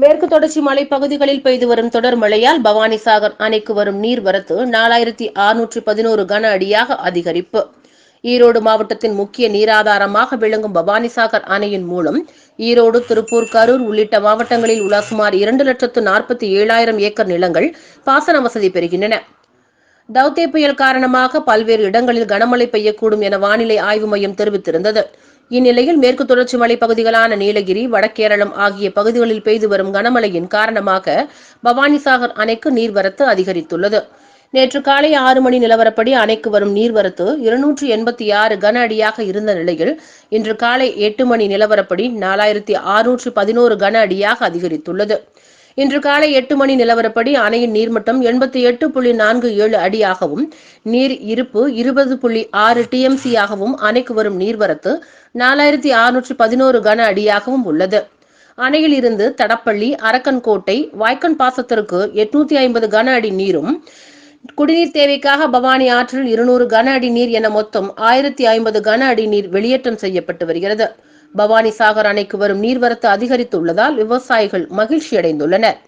மேற்கு தொடர்ச்சி மலைப்பகுதிகளில் பெய்து வரும் தொடர் மழையால் பவானிசாகர் அணைக்கு வரும் நீர்வரத்து நாலாயிரத்தி அறுநூற்று பதினோரு கன அடியாக அதிகரிப்பு. ஈரோடு மாவட்டத்தின் முக்கிய நீராதாரமாக விளங்கும் பவானிசாகர் அணையின் மூலம் ஈரோடு திருப்பூர் கரூர் உள்ளிட்ட மாவட்டங்களில் உள்ள சுமார் இரண்டு லட்சத்து நாற்பத்தி ஏழாயிரம் ஏக்கர் நிலங்கள் பாசன வசதி பெறுகின்றன. டவ்தே புயல் காரணமாக பல்வேறு இடங்களில் கனமழை பெய்யக்கூடும் என வானிலை ஆய்வு மையம் தெரிவித்திருந்தது. இந்நிலையில் மேற்கு தொடர்ச்சி மலைப்பகுதிகளான நீலகிரி வடகேரளம் ஆகிய பகுதிகளில் பெய்து வரும் கனமழையின் காரணமாக பவானிசாகர் அணைக்கு நீர்வரத்து அதிகரித்துள்ளது. நேற்று காலை ஆறு மணி நிலவரப்படி அணைக்கு வரும் நீர்வரத்து இருநூற்று எண்பத்தி ஆறு கன அடியாக இருந்த நிலையில் இன்று காலை எட்டு மணி நிலவரப்படி நாலாயிரத்தி அறுநூற்று பதினோரு கன அடியாக அதிகரித்துள்ளது. இன்று காலை எட்டு மணி நிலவரப்படி அணையின் நீர்மட்டம் எண்பத்தி எட்டு புள்ளி நான்கு ஏழு அடியாகவும் நீர் இருப்பு இருபது புள்ளி ஆறு டிஎம்சி ஆகவும் அணைக்கு வரும் நீர்வரத்து நாலாயிரத்தி அறுநூற்று பதினோரு கன அடியாகவும் உள்ளது. அணையில் இருந்து தடப்பள்ளி அரக்கன்கோட்டை வாய்க்கன் பாசத்திற்கு எட்நூத்தி ஐம்பது கன அடி நீரும் குடிநீர் தேவைக்காக பவானி ஆற்றில் இருநூறு கன அடி நீர் என மொத்தம் ஆயிரத்தி ஐம்பது கன அடி நீர் வெளியேற்றம் செய்யப்பட்டு வருகிறது. பவானி சாகர் அணைக்கு வரும் நீர்வரத்து அதிகரித்துள்ளதால் விவசாயிகள் மகிழ்ச்சி அடைந்துள்ளனர்